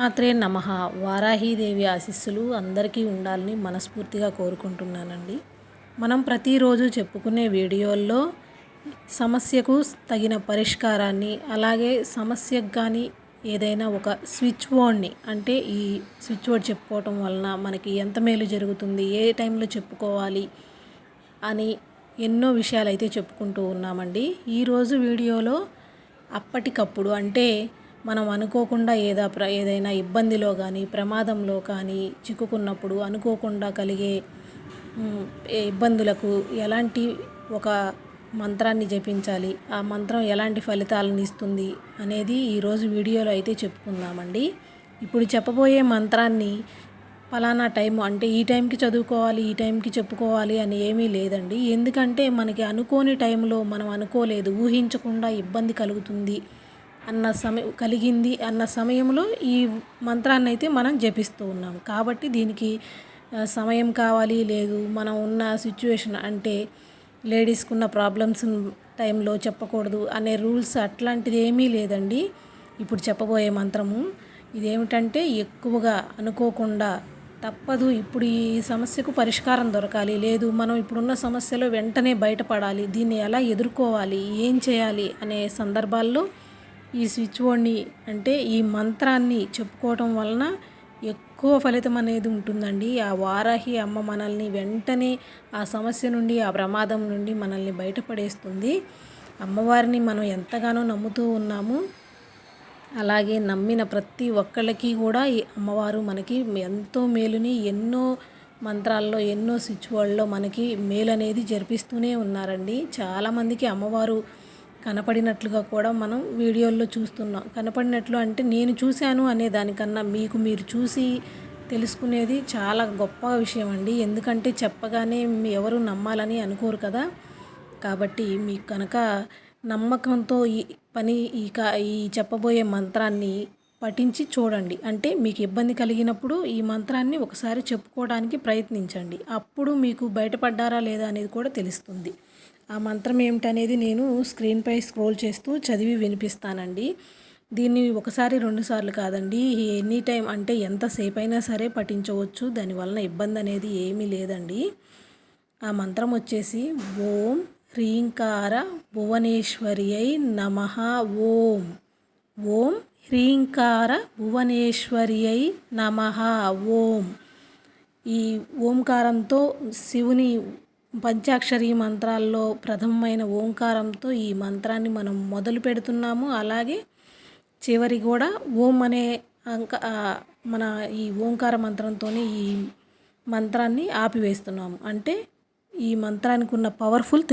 మాత్రే నమ. వారాహీదేవి ఆశీస్సులు అందరికీ ఉండాలని మనస్ఫూర్తిగా కోరుకుంటున్నానండి. మనం ప్రతిరోజు చెప్పుకునే వీడియోల్లో సమస్యకు తగిన పరిష్కారాన్ని అలాగే సమస్యకు కానీ ఏదైనా ఒక స్విచ్ బోర్డ్ని అంటే ఈ స్విచ్ బోర్డ్ చెప్పుకోవటం వలన మనకి ఎంత మేలు జరుగుతుంది ఏ టైంలో చెప్పుకోవాలి అని ఎన్నో విషయాలు అయితే చెప్పుకుంటూ ఉన్నామండి. ఈరోజు వీడియోలో అప్పటికప్పుడు అంటే మనం అనుకోకుండా ఏదా ప్ర ఏదైనా ఇబ్బందిలో కానీ ప్రమాదంలో కానీ చిక్కుకున్నప్పుడు అనుకోకుండా కలిగే ఇబ్బందులకు ఎలాంటి ఒక మంత్రాన్ని జపించాలి ఆ మంత్రం ఎలాంటి ఫలితాలను ఇస్తుంది అనేది ఈరోజు వీడియోలో అయితే చెప్పుకుందామండి. ఇప్పుడు చెప్పబోయే మంత్రాన్ని ఫలానా టైం అంటే ఈ టైంకి చదువుకోవాలి ఈ టైంకి చెప్పుకోవాలి అని ఏమీ లేదండి. ఎందుకంటే మనకి అనుకోని టైంలో మనం అనుకోలేదు ఊహించకుండా ఇబ్బంది కలుగుతుంది అన్న సమయం కలిగింది అన్న సమయంలో ఈ మంత్రాన్ని అయితే మనం జపిస్తూ ఉన్నాం. కాబట్టి దీనికి సమయం కావాలి లేదు మనం ఉన్న సిచ్యువేషన్ అంటే లేడీస్కి ఉన్న ప్రాబ్లమ్స్ టైంలో చెప్పకూడదు అనే రూల్స్ అట్లాంటిది ఏమీ లేదండి. ఇప్పుడు చెప్పబోయే మంత్రము ఇదేమిటంటే ఎక్కువగా అనుకోకుండా తప్పదు. ఇప్పుడు ఈ సమస్యకు పరిష్కారం దొరకాలి. లేదు మనం ఇప్పుడున్న సమస్యలో వెంటనే బయటపడాలి. దీన్ని ఎలా ఎదుర్కోవాలి? ఏం చేయాలి? అనే సందర్భాల్లో ఈ స్విచ్ బోర్డ్ని అంటే ఈ మంత్రాన్ని చెప్పుకోవటం వలన ఎక్కువ ఫలితం అనేది ఉంటుందండి. ఆ వారాహి అమ్మ మనల్ని వెంటనే ఆ సమస్య నుండి ఆ ప్రమాదం నుండి మనల్ని బయటపడేస్తుంది. అమ్మవారిని మనం ఎంతగానో నమ్ముతూ ఉన్నాము. అలాగే నమ్మిన ప్రతి ఒక్కళ్ళకి కూడా ఈ అమ్మవారు మనకి ఎంతో మేలుని ఎన్నో మంత్రాల్లో ఎన్నో స్విచ్ బోర్డ్లో మనకి మేలు అనేది జరిపిస్తూనే ఉన్నారండి. చాలామందికి అమ్మవారు కనపడినట్లుగా కూడా మనం వీడియోల్లో చూస్తున్నాం. కనపడినట్లు అంటే నేను చూశాను అనే దానికన్నా మీకు మీరు చూసి తెలుసుకునేది చాలా గొప్ప విషయం అండి ఎందుకంటే చెప్పగానే ఎవరు నమ్మాలని అనుకోరు కదా. కాబట్టి మీకు కనుక నమ్మకంతో ఈ పని ఈ కా ఈ చెప్పబోయే మంత్రాన్ని పఠించి చూడండి. అంటే మీకు ఇబ్బంది కలిగినప్పుడు ఈ మంత్రాన్ని ఒకసారి చెప్పుకోవడానికి ప్రయత్నించండి. అప్పుడు మీకు బయటపడ్డారా లేదా అనేది కూడా తెలుస్తుంది. ఆ మంత్రం ఏమిటనేది నేను స్క్రీన్పై స్క్రోల్ చేస్తూ చదివి వినిపిస్తానండి. దీన్ని ఒకసారి రెండుసార్లు కాదండి. ఎనీ టైం అంటే ఎంతసేపు అయినా సరే పఠించవచ్చు. దానివలన ఇబ్బంది అనేది ఏమీ లేదండి. ఆ మంత్రం వచ్చేసి ఓం హ్రీంకార భువనేశ్వరి అయి నమ. ఓం. ఓం హ్రీంకార భువనేశ్వర్యై నమ ఓం ఈ ఓంకారంతో శివుని పంచాక్షరి మంత్రాల్లో ప్రథమమైన ఓంకారంతో ఈ మంత్రాన్ని మనం మొదలు పెడుతున్నాము. అలాగే చివరి కూడా ఓం అనే అంక మన ఈ ఓంకార మంత్రంతోనే ఈ మంత్రాన్ని ఆపివేస్తున్నాము. అంటే ఈ మంత్రానికి ఉన్న పవర్ఫుల్